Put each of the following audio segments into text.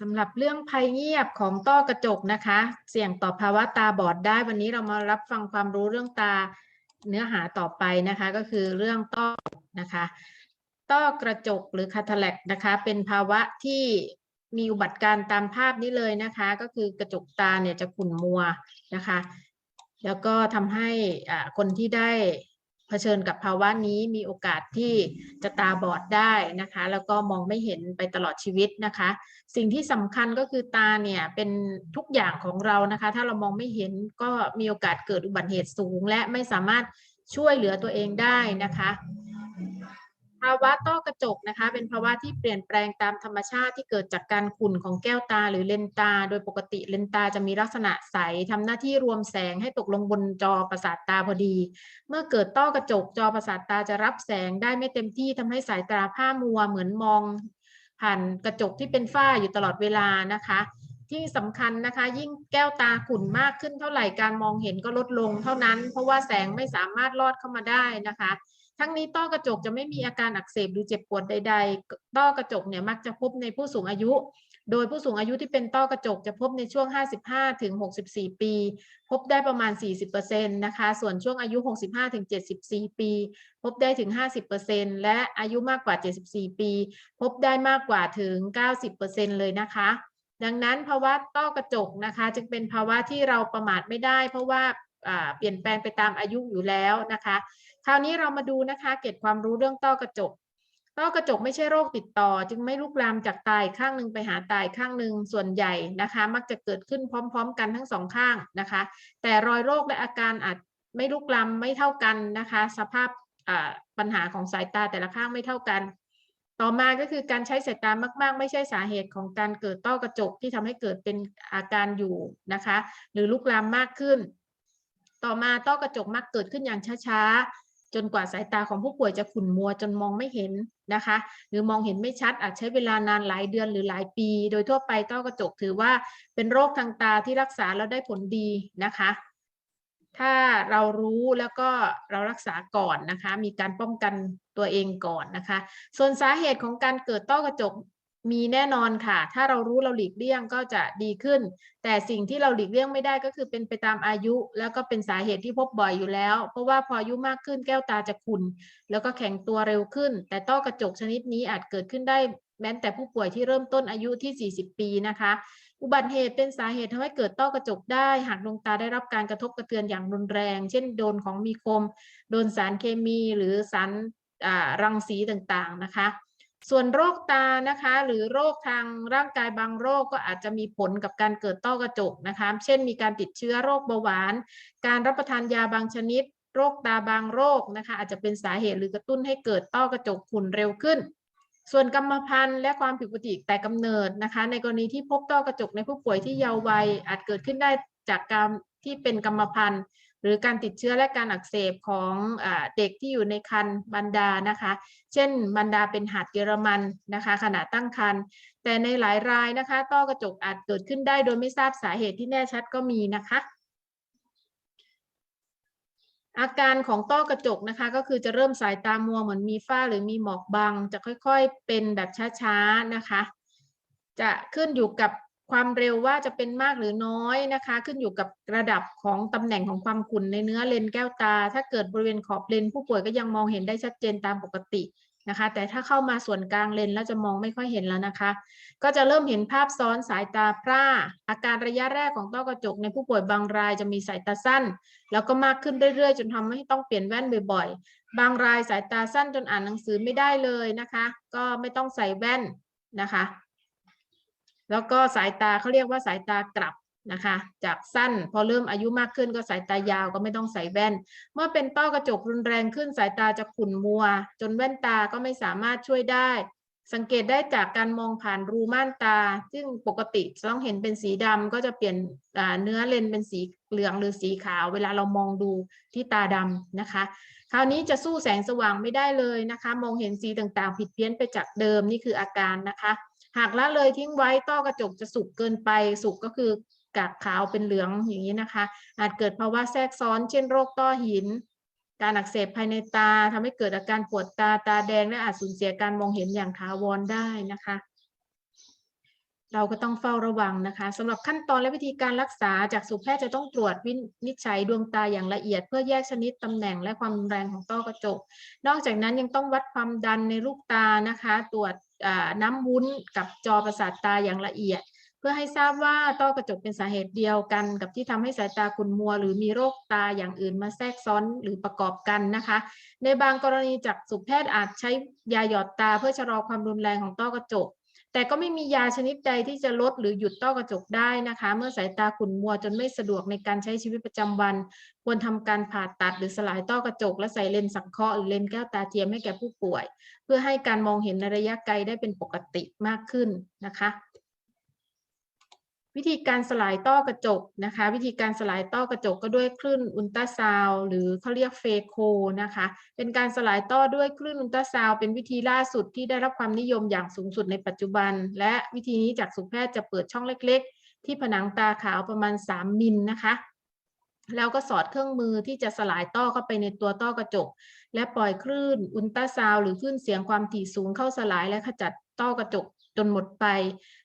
สำหรับเรื่องภัยเงียบของต้อกระจกนะคะ เสี่ยงต่อภาวะตาบอดได้ วันนี้เรามารับฟังความรู้เรื่องตาเนื้อหาต่อไปนะคะ ก็คือเรื่องต้อนะคะ ต้อกระจกหรือคาทาแลกนะคะ เป็นภาวะที่มีอุบัติการ์ตามภาพนี้เลยนะคะ ก็คือกระจกตาเนี่ยจะขุ่นมัวนะคะ แล้วก็ทำให้คนที่ได้ เผชิญกับภาวะนี้มีโอกาสที่จะตาบอดได้นะคะ แล้วก็มองไม่เห็นไปตลอดชีวิตนะคะ สิ่งที่สำคัญก็คือตาเนี่ยเป็นทุกอย่างของเรานะคะ ถ้าเรามองไม่เห็นก็มีโอกาสเกิดอุบัติเหตุสูง และไม่สามารถช่วยเหลือตัวเองได้นะคะาวะต้อกระจกนะคะ เป็นภาวะที่เปลี่ยนแปลงตามธรรมชาติที่เกิดจากการขุ่นของแก้วตาหรือเลนตา โดยปกติเลนตาจะมีลักษณะใสทำหน้าที่รวมแสงให้ตกลงบนจอประสาทตาพอดี เมื่อเกิดต้อกระจกจอประสาทตาจะรับแสงได้ไม่เต็มที่ทำให้สายตาผ้ามัวเหมือนมอง ผ่านกระจกที่เป็นฝ้าอยู่ตลอดเวลานะคะที่สำคัญนะคะ ยิ่งแก้วตาขุ่นมากขึ้นเท่าไหร่การมองเห็นก็ลดลงเท่านั้น เพราะว่าแสงไม่สามารถลอดเข้ามาได้นะคะ ทั้งนี้ต้อกระจกจะไม่มีอาการอักเสบหรือเจ็บปวดใด ๆ ต้อกระจกเนี่ยมักจะพบในผู้สูงอายุ โดยผู้สูงอายุที่เป็นต้อกระจกจะพบในช่วง 55 ถึง 64 ปี พบได้ประมาณ 40%นะคะ ส่วนช่วงอายุ 65 ถึง 74 ปี พบได้ถึง 50%และอายุมากกว่า 74 ปี พบได้มากกว่าถึง 90%เลยนะคะดังนั้นภาวะต้อกระจกนะคะ จึงเป็นภาวะที่เราประมาทไม่ได้ เพราะว่าเปลี่ยนแปลงไปตามอายุอยู่แล้วนะคะ คราวนี้เรามาดูนะคะ เก็บความรู้เรื่องต้อกระจก ต้อกระจกไม่ใช่โรคติดต่อ จึงไม่ลุกลามจากตายข้างหนึ่งไปหาตายข้างหนึ่งส่วนใหญ่นะคะ มักจะเกิดขึ้นพร้อม ๆ กันทั้งสองข้างนะคะ แต่รอยโรคและอาการอาจไม่ลุกลามไม่เท่ากันนะคะ สภาพปัญหาของสายตาแต่ละข้างไม่เท่ากัน ต่อมาก็คือการใช้สายตามาก ๆ ไม่ใช่สาเหตุของการเกิดต้อกระจกที่ทำให้เกิดเป็นอาการอยู่นะคะ หรือลุกลามมากขึ้น ต่อมาต้อกระจกมักเกิดขึ้นอย่างช้าๆ จนกว่าสายตาของผู้ป่วยจะขุ่นมัวจนมองไม่เห็นนะคะ หรือมองเห็นไม่ชัดอาจใช้เวลานานหลายเดือนหรือหลายปี โดยทั่วไปต้อกระจกถือว่าเป็นโรคทางตาที่รักษาแล้วได้ผลดีนะคะ ถ้าเรารู้แล้วก็เรารักษาก่อนนะคะ มีการป้องกันตัวเองก่อนนะคะ ส่วนสาเหตุของการเกิดต้อกระจก มีแน่นอนค่ะ ถ้าเรารู้เราหลีกเลี่ยงก็จะดีขึ้น แต่สิ่งที่เราหลีกเลี่ยงไม่ได้ก็คือเป็นไปตามอายุ แล้วก็เป็นสาเหตุที่พบบ่อยอยู่แล้ว เพราะว่าพออายุมากขึ้นแก้วตาจะขุ่นแล้วก็แข็งตัวเร็วขึ้น แต่ต้อกระจกชนิดนี้อาจเกิดขึ้นได้แม้แต่ผู้ป่วยที่เริ่มต้นอายุที่ 40 ปีนะคะ อุบัติเหตุเป็นสาเหตุทำให้เกิดต้อกระจกได้ หากดวงตาได้รับการกระทบกระเทือนอย่างรุนแรง เช่นโดนของมีคม โดนสารเคมีหรือสารรังสีต่างๆนะคะ ส่วนโรคตานะคะ หรือโรคทางร่างกายบางโรคก็อาจจะมีผลกับการเกิดต้อกระจกนะคะ เช่น มีการติดเชื้อโรคเบาหวาน การรับประทานยาบางชนิด โรคตาบางโรคนะคะ อาจจะเป็นสาเหตุหรือกระตุ้นให้เกิดต้อกระจกขุ่นเร็วขึ้น ส่วนกรรมพันธุ์และความผิดปกติแต่กำเนิดนะคะ ในกรณีที่พบต้อกระจกในผู้ป่วยที่เยาว์วัยอาจเกิดขึ้นได้จากการที่เป็นกรรมพันธุ์ รือการติดเชื้อและการอักเสบของอเด็กที่อยู่ในครรภ์บรรดานะคะ เช่นบรรดาเป็นหัดเยอรมันนะคะ ขณะตั้งครรภ์แต่ในหลายรายนะคะต้อกระจกอาจเกิดขึ้นได้โดยไม่ทราบสาเหตุที่แน่ชัดก็มีนะคะอาการของต้อกระจกนะคะก็คือจะเริ่มสายตามัวเหมือนมีฝ้าหรือมีหมอกบัง จะค่อยๆเป็นแบบช้าๆนะคะ จะขึ้นอยู่กับ ความเร็วว่าจะเป็นมากหรือน้อยนะคะ ขึ้นอยู่กับระดับของตำแหน่งของความขุ่นในเนื้อเลนแก้วตา ถ้าเกิดบริเวณขอบเลนผู้ป่วยก็ยังมองเห็นได้ชัดเจนตามปกตินะคะ แต่ถ้าเข้ามาส่วนกลางเลนแล้วจะมองไม่ค่อยเห็นแล้วนะคะ ก็จะเริ่มเห็นภาพซ้อนสายตาพร่า อาการระยะแรกของต้อกระจกในผู้ป่วยบางรายจะมีสายตาสั้น แล้วก็มากขึ้นเรื่อยๆ จนทำให้ต้องเปลี่ยนแว่นบ่อยๆ บางรายสายตาสั้นจนอ่านหนังสือไม่ได้เลยนะคะ ก็ไม่ต้องใส่แว่นนะคะ แล้วก็สายตาเขาเรียกว่าสายตากลับนะคะ จากสั้นพอเริ่มอายุมากขึ้นก็สายตายาวก็ไม่ต้องใส่แว่น เมื่อเป็นต้อกระจกรุนแรงขึ้นสายตาจะขุ่นมัว จนแว่นตาก็ไม่สามารถช่วยได้ สังเกตได้จากการมองผ่านรูม่านตา ซึ่งปกติจะต้องเห็นเป็นสีดำก็จะเปลี่ยนเนื้อเลนเป็นสีเหลืองหรือสีขาว เวลาเรามองดูที่ตาดำนะคะ คราวนี้จะสู้แสงสว่างไม่ได้เลยนะคะ มองเห็นสีต่างๆ ผิดเพี้ยนไปจากเดิมนี่คืออาการนะคะ หากละเลยทิ้งไว้ต้อกระจกจะสุกเกินไปสุกก็คือกากขาวเป็นเหลืองอย่างนี้นะคะ อาจเกิดภาวะแทรกซ้อนเช่นโรคต้อหิน การอักเสบภายในตาทำให้เกิดอาการปวดตาตาแดงและอาจสูญเสียการมองเห็นอย่างถาวรได้นะคะ เราก็ต้องเฝ้าระวังนะคะสำหรับขั้นตอนและวิธีการรักษาจากสุแพทย์จะต้องตรวจวินิจฉัยดวงตาอย่างละเอียด เพื่อแยกชนิดตำแหน่งและความรุนแรงของต้อกระจก นอกจากนั้นยังต้องวัดความดันในลูกตานะคะ ตรวจ น้ำวุ้นกับจอประสาทตาอย่างละเอียด เพื่อให้ทราบว่าต้อกระจกเป็นสาเหตุเดียวกัน กับที่ทำให้สายตาขุ่นมัว หรือมีโรคตาอย่างอื่นมาแทรกซ้อนหรือประกอบกันนะคะ ในบางกรณีจากสุแพทย์อาจใช้ยาหยอดตาเพื่อชะลอความรุนแรงของต้อกระจก แต่ก็ไม่มียาชนิดใดที่จะลดหรือหยุดต้อกระจกได้นะคะ เมื่อสายตาขุ่นมัวจนไม่สะดวกในการใช้ชีวิตประจำวัน ควรทำการผ่าตัดหรือสลายต้อกระจก และใส่เลนส์สังเคราะห์หรือเลนส์แก้วตาเทียมให้แก่ผู้ป่วย เพื่อให้การมองเห็นในระยะไกลได้เป็นปกติมากขึ้นนะคะ วิธีการสลายต้อกระจกนะคะ วิธีการสลายต้อกระจกก็ด้วยคลื่นอุลตราซาวหรือเขาเรียกเฟโคนะคะ เป็นการสลายต้อด้วยคลื่นอุลตราซาวเป็นวิธีล่าสุดที่ได้รับความนิยมอย่างสูงสุดในปัจจุบัน และวิธีนี้จากสุแพทย์จะเปิดช่องเล็ก ๆ ที่ผนังตาขาวประมาณ 3 มิลนะคะแล้วก็สอดเครื่องมือที่จะสลายต้อเข้าไปในตัวต้อกระจก และปล่อยคลื่นอุลตราซาวหรือคลื่นเสียงความถี่สูงเข้าสลายและขจัดต้อกระจกจนหมดไป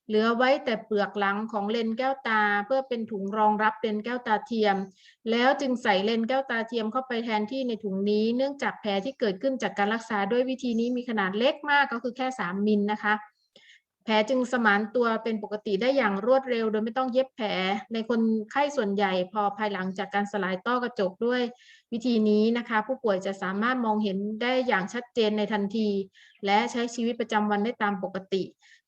เหลือไว้แต่เปลือกหลังของเลนแก้วตา เพื่อเป็นถุงรองรับเลนแก้วตาเทียม แล้วจึงใส่เลนแก้วตาเทียมเข้าไปแทนที่ในถุงนี้ เนื่องจากแผลที่เกิดขึ้นจากการรักษาด้วยวิธีนี้มีขนาดเล็กมากก็คือแค่ 3 มิลนะคะ แผลจึงสมานตัวเป็นปกติได้อย่างรวดเร็ว โดยไม่ต้องเย็บแผล ในคนไข้ส่วนใหญ่พอภายหลังจากการสลายต้อกระจกด้วยวิธีนี้นะคะ ผู้ป่วยจะสามารถมองเห็นได้อย่างชัดเจนในทันที และใช้ชีวิตประจำวันได้ตามปกติ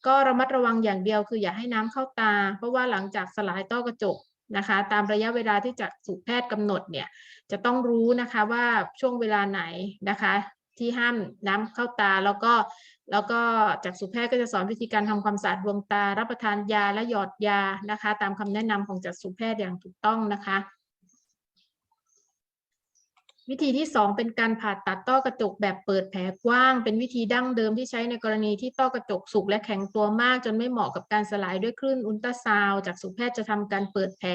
ก็ระมัดระวังอย่างเดียวคืออย่าให้น้ำเข้าตา เพราะว่าหลังจากสลายต้อกระจกนะคะ ตามระยะเวลาที่จากสุแพทย์กำหนดเนี่ยจะต้องรู้นะคะว่าช่วงเวลาไหนนะคะ ที่ห้ามน้ำเข้าตา แล้วก็แล้วก็จากสุแพทย์ก็จะสอนวิธีการทำความสะอาดดวงตา รับประทานยาและหยอดยานะคะ ตามคำแนะนำของจากสุแพทย์อย่างถูกต้องนะคะ วิธีที่ 2 เป็นการผ่าตัดต้อกระจกแบบเปิดแผลกว้าง เป็นวิธีดั้งเดิมที่ใช้ในกรณีที่ต้อกระจกสุกและแข็งตัวมาก จนไม่เหมาะกับการสลายด้วยคลื่นอุลตราซาวจากสุแพทย์จะทำการเปิดแผล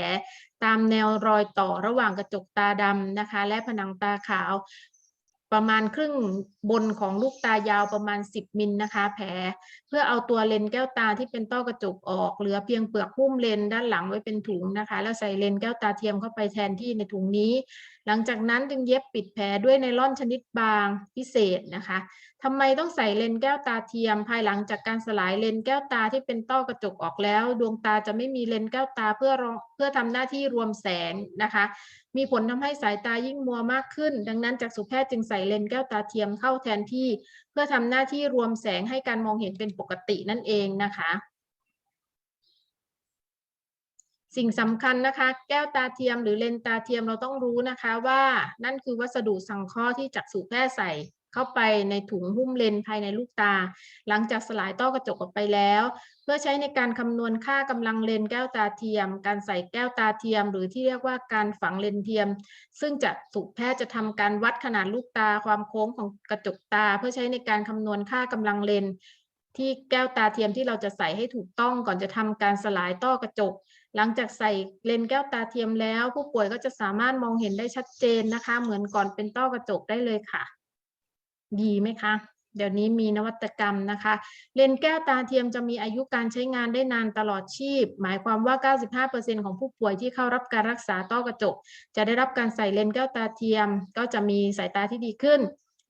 ตามแนวรอยต่อระหว่างกระจกตาดำนะคะ และผนังตาขาว ประมาณครึ่งบนของลูกตายาวประมาณ 10 มิลนะคะ แผลเพื่อเอาตัวเลนแก้วตาที่เป็นต้อกระจกออก เหลือเพียงเปลือกหุ้มเลนด้านหลังไว้เป็นถุงนะคะ แล้วใส่เลนแก้วตาเทียมเข้าไปแทนที่ในถุงนี้ หลังจากนั้นจึงเย็บปิดแผลด้วยไนล่อนชนิดบางพิเศษนะคะทำไมต้องใส่เลนแก้วตาเทียม ภายหลังจากการสลายเลนแก้วตาที่เป็นต้อกระจกออกแล้ว ดวงตาจะไม่มีเลนแก้วตาเพื่อรองเพื่อทำหน้าที่รวมแสงนะคะมีผลทำให้สายตายิ่งมัวมากขึ้น ดังนั้นจากสุแพทย์จึงใส่เลนส์แก้วตาเทียมเข้าแทนที่ เพื่อทำหน้าที่รวมแสงให้การมองเห็นเป็นปกตินั่นเองนะคะสิ่งสำคัญนะคะแก้วตาเทียมหรือเลนส์ตาเทียมเราต้องรู้นะคะว่านั่นคือวัสดุสังเคราะห์ที่จักษุแพทย์ใส่ เข้าไปในถุงหุ้มเลนส์ภายในลูกตา หลังจากสลายต้อกระจกออกไปแล้ว เพื่อใช้ในการคำนวณค่ากำลังเลนส์แก้วตาเทียม การใส่แก้วตาเทียม หรือที่เรียกว่าการฝังเลนส์เทียม ซึ่งจักษุแพทย์จะทำการวัดขนาดลูกตาความโค้งของกระจกตา เพื่อใช้ในการคำนวณค่ากำลังเลนส์ที่แก้วตาเทียมที่เราจะใส่ให้ถูกต้องก่อนจะทำการสลายต้อกระจกหลังจากใส่เลนส์แก้วตาเทียมแล้ว ผู้ป่วยก็จะสามารถมองเห็นได้ชัดเจนนะคะ เหมือนก่อนเป็นต้อกระจกได้เลยค่ะ ดีไหมคะ เดี๋ยวนี้มีนวัตกรรมนะคะ เลนส์แก้วตาเทียมจะมีอายุการใช้งานได้นานตลอดชีพ หมายความว่า 95%ของผู้ป่วยที่เข้ารับการรักษาต้อกระจก จะได้รับการใส่เลนส์แก้วตาเทียม ก็จะมีสายตาที่ดีขึ้น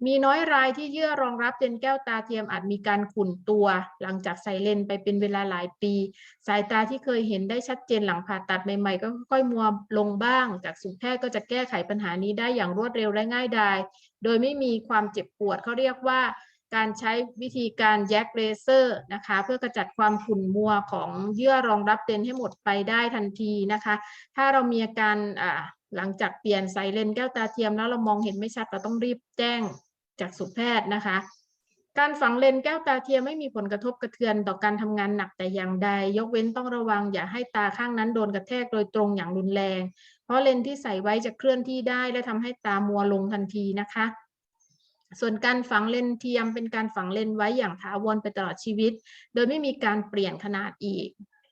มีน้อยรายที่เยื่อรองรับเลนแก้วตาเทียมอาจมีการขุ่นตัว หลังจากใส่เลนไปเป็นเวลาหลายปี สายตาที่เคยเห็นได้ชัดเจนหลังผ่าตัดใหม่ๆ ก็ค่อยมัวลงบ้าง จากสุแพทย์ก็จะแก้ไขปัญหานี้ได้อย่างรวดเร็วและง่ายดาย โดยไม่มีความเจ็บปวดเขาเรียกว่าการใช้วิธีการแยกเลเซอร์นะคะ เพื่อกระจัดความขุ่นมัวของเยื่อรองรับเลนให้หมดไปได้ทันทีนะคะ ถ้าเรามีอาการอ่าหลังจากเปลี่ยนใส่เลนแก้วตาเทียมแล้วเรามองเห็นไม่ชัดเราต้องรีบแจ้ง จากสุแพทย์นะคะ การฝังเลนแก้วตาเทียมไม่มีผลกระทบกระเทือนต่อการทำงานหนักแต่อย่างใด ยกเว้นต้องระวังอย่าให้ตาข้างนั้นโดนกระแทกโดยตรงอย่างรุนแรง เพราะเลนที่ใส่ไว้จะเคลื่อนที่ได้และทำให้ตามัวลงทันทีนะคะส่วนการฝังเลนเทียมเป็นการฝังเลนไว้อย่างถาวรไปตลอดชีวิต โดยไม่มีการเปลี่ยนขนาดอีก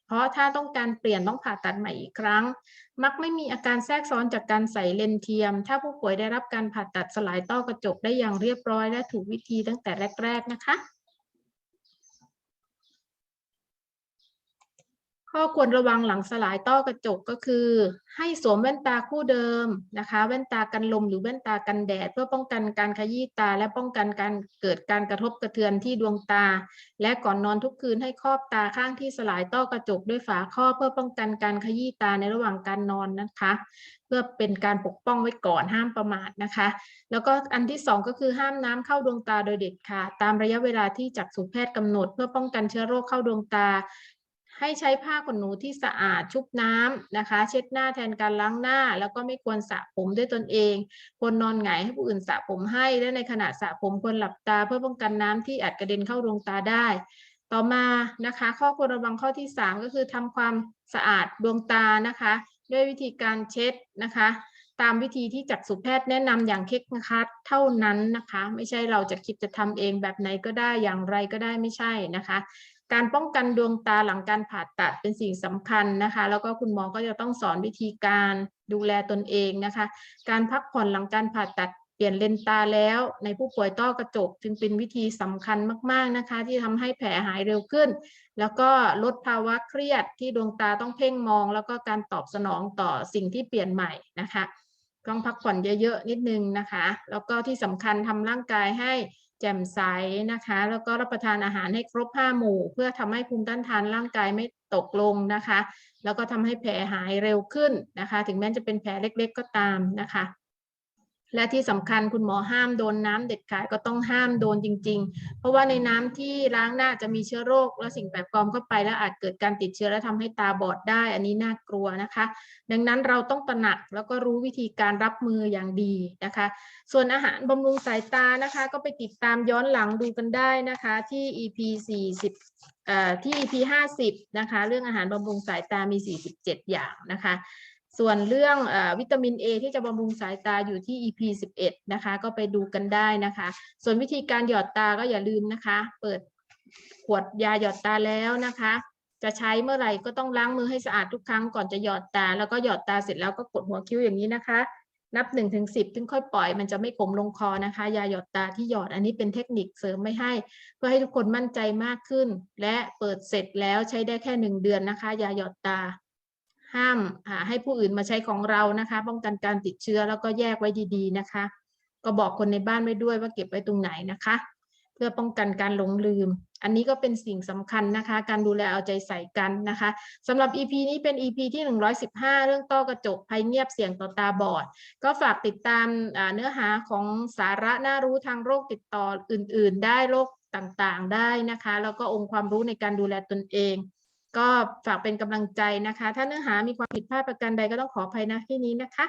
เพราะถ้าต้องการเปลี่ยนต้องผ่าตัดใหม่อีกครั้ง มักไม่มีอาการแทรกซ้อนจากการใส่เลนเทียม ถ้าผู้ป่วยได้รับการผ่าตัดสลายต้อกระจกได้อย่างเรียบร้อยและถูกวิธีตั้งแต่แรก ๆ นะคะ ข้อควรระวังหลังสลายต้อกระจกก็คือ ให้สวมแว่นตาคู่เดิมนะคะ แว่นตากันลมหรือแว่นตากันแดด เพื่อป้องกันการขยี้ตา และป้องกันการเกิดการกระทบกระเทือนที่ดวงตา และก่อนนอนทุกคืนให้ครอบตาข้างที่สลายต้อกระจกด้วยฝาครอบเพื่อป้องกันการขยี้ตาในระหว่างการนอนนะคะ เพื่อเป็นการปกป้องไว้ก่อนห้ามประมาทนะคะ แล้วก็อันที่สองก็คือห้ามน้ำเข้าดวงตาโดยเด็ดขาดตามระยะเวลาที่จักษุแพทย์กำหนด เพื่อป้องกันเชื้อโรคเข้าดวงตา ให้ใช้ผ้าขนหนูที่สะอาดชุบน้ำนะคะ เช็ดหน้าแทนการล้างหน้า แล้วก็ไม่ควรสระผมด้วยตนเองควรนอนหงายให้ผู้อื่นสระผมให้ และในขณะสระผมควรหลับตา เพื่อป้องกันน้ำที่อาจกระเด็นเข้าดวงตาได้ ต่อมานะคะ ข้อควรระวังข้อที่ 3 ก็คือทำความสะอาดดวงตานะคะ ด้วยวิธีการเช็ดนะคะ ตามวิธีที่จักษุแพทย์แนะนำอย่างเคร่งครัดเท่านั้นนะคะ ไม่ใช่เราจะคิดจะทำเองแบบไหนก็ได้อย่างไรก็ได้ไม่ใช่นะคะ การป้องกันดวงตาหลังการผ่าตัดเป็นสิ่งสำคัญนะคะ แล้วก็คุณหมอก็จะต้องสอนวิธีการดูแลตนเองนะคะ การพักผ่อนหลังการผ่าตัดเปลี่ยนเลนตาแล้วในผู้ป่วยต้อกระจกจึงเป็นวิธีสำคัญมาก ๆนะคะ ที่ทำให้แผลหายเร็วขึ้น แล้วก็ลดภาวะเครียดที่ดวงตาต้องเพ่งมอง แล้วก็การตอบสนองต่อสิ่งที่เปลี่ยนใหม่นะคะต้องพักผ่อนเยอะ ๆ นิดนึงนะคะ แล้วก็ที่สำคัญทำร่างกายให้ แจ่มใสนะคะ แล้วก็รับประทานอาหารให้ครบห้าหมู่ เพื่อทำให้ภูมิต้านทานร่างกายไม่ตกลงนะคะ แล้วก็ทำให้แผลหายเร็วขึ้นนะคะ ถึงแม้จะเป็นแผลเล็ก ๆ ก็ตามนะคะ และที่สำคัญคุณหมอห้ามโดนน้ำเด็ดขาดก็ต้องห้ามโดนจริง ๆ เพราะว่าในน้ำที่ล้างหน้าจะมีเชื้อโรค และสิ่งแปลกปลอมเข้าไป แล้วอาจเกิดการติดเชื้อและทำให้ตาบอดได้ อันนี้น่ากลัวนะคะ ดังนั้นเราต้องตระหนักแล้วก็รู้วิธีการรับมืออย่างดีนะคะ ส่วนอาหารบำรุงสายตานะคะ ก็ไปติดตามย้อนหลังดูกันได้นะคะที่ EP 40เอ่อที่ EP 50นะคะเรื่องอาหารบำรุงสายตามี 47 อย่างนะคะ ส่วนเรื่องอวิตามิน A ที่จะบำรุงสายตาอยู่ที่ EP 11 นะคะ ก็ไปดูกันได้นะคะ ส่วนวิธีการหยอดตาก็อย่าลืมนะคะ เปิดขวดยาหยอดตาแล้วนะคะ จะใช้เมื่อไหร่ก็ต้องล้างมือให้สะอาดทุกครั้งก่อนจะหยอดตา แล้วก็หยอดตาเสร็จแล้วก็กดหัวคิ้วอย่างนี้นะคะ นับ1นถึงสิถึงค่อยปล่อยมันจะไม่ขมลงคอนะคะ ยาหยอดตาที่หยอดอันนี้เป็นเทคนิคเสริมไม่ให้ เพื่อให้ทุกคนมั่นใจมากขึ้น และเปิดเสร็จแล้วใช้ได้แค่หนึ่งเดือนนะคะ ยาหยอดตา ห้ามให้ผู้อื่นมาใช้ของเรานะคะ ป้องกันการติดเชื้อแล้วก็แยกไว้ดีๆนะคะ ก็บอกคนในบ้านไว้ด้วยว่าเก็บไว้ตรงไหนนะคะ เพื่อป้องกันการหลงลืม อันนี้ก็เป็นสิ่งสำคัญนะคะ การดูแลเอาใจใส่กันนะคะสำหรับ EP นี้เป็น EP ที่ 115 เรื่องต้อกระจกภัยเงียบเสี่ยงต่อตาบอด ก็ฝากติดตามเนื้อหาของสาระน่ารู้ทางโรคติดต่ออื่น ๆ ได้โรคต่างๆ ได้นะคะ แล้วก็องค์ความรู้ในการดูแลตนเอง ก็ฝากเป็นกำลังใจนะคะ ถ้าเนื้อหามีความผิดพลาดประการใดก็ต้องขออภัยนะที่นี้นะคะ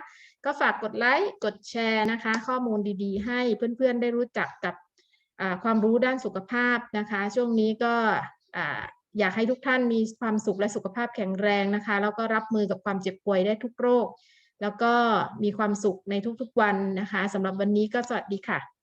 ก็ฝากกดไลค์กดแชร์นะคะ ข้อมูลดีๆ ให้เพื่อนๆได้รู้จักกับความรู้ด้านสุขภาพนะคะ ช่วงนี้ก็อยากให้ทุกท่านมีความสุขและสุขภาพแข็งแรงนะคะ แล้วก็รับมือกับความเจ็บป่วยได้ทุกโรค แล้วก็มีความสุขในทุกๆวันนะคะสำหรับวันนี้ก็สวัสดีค่ะ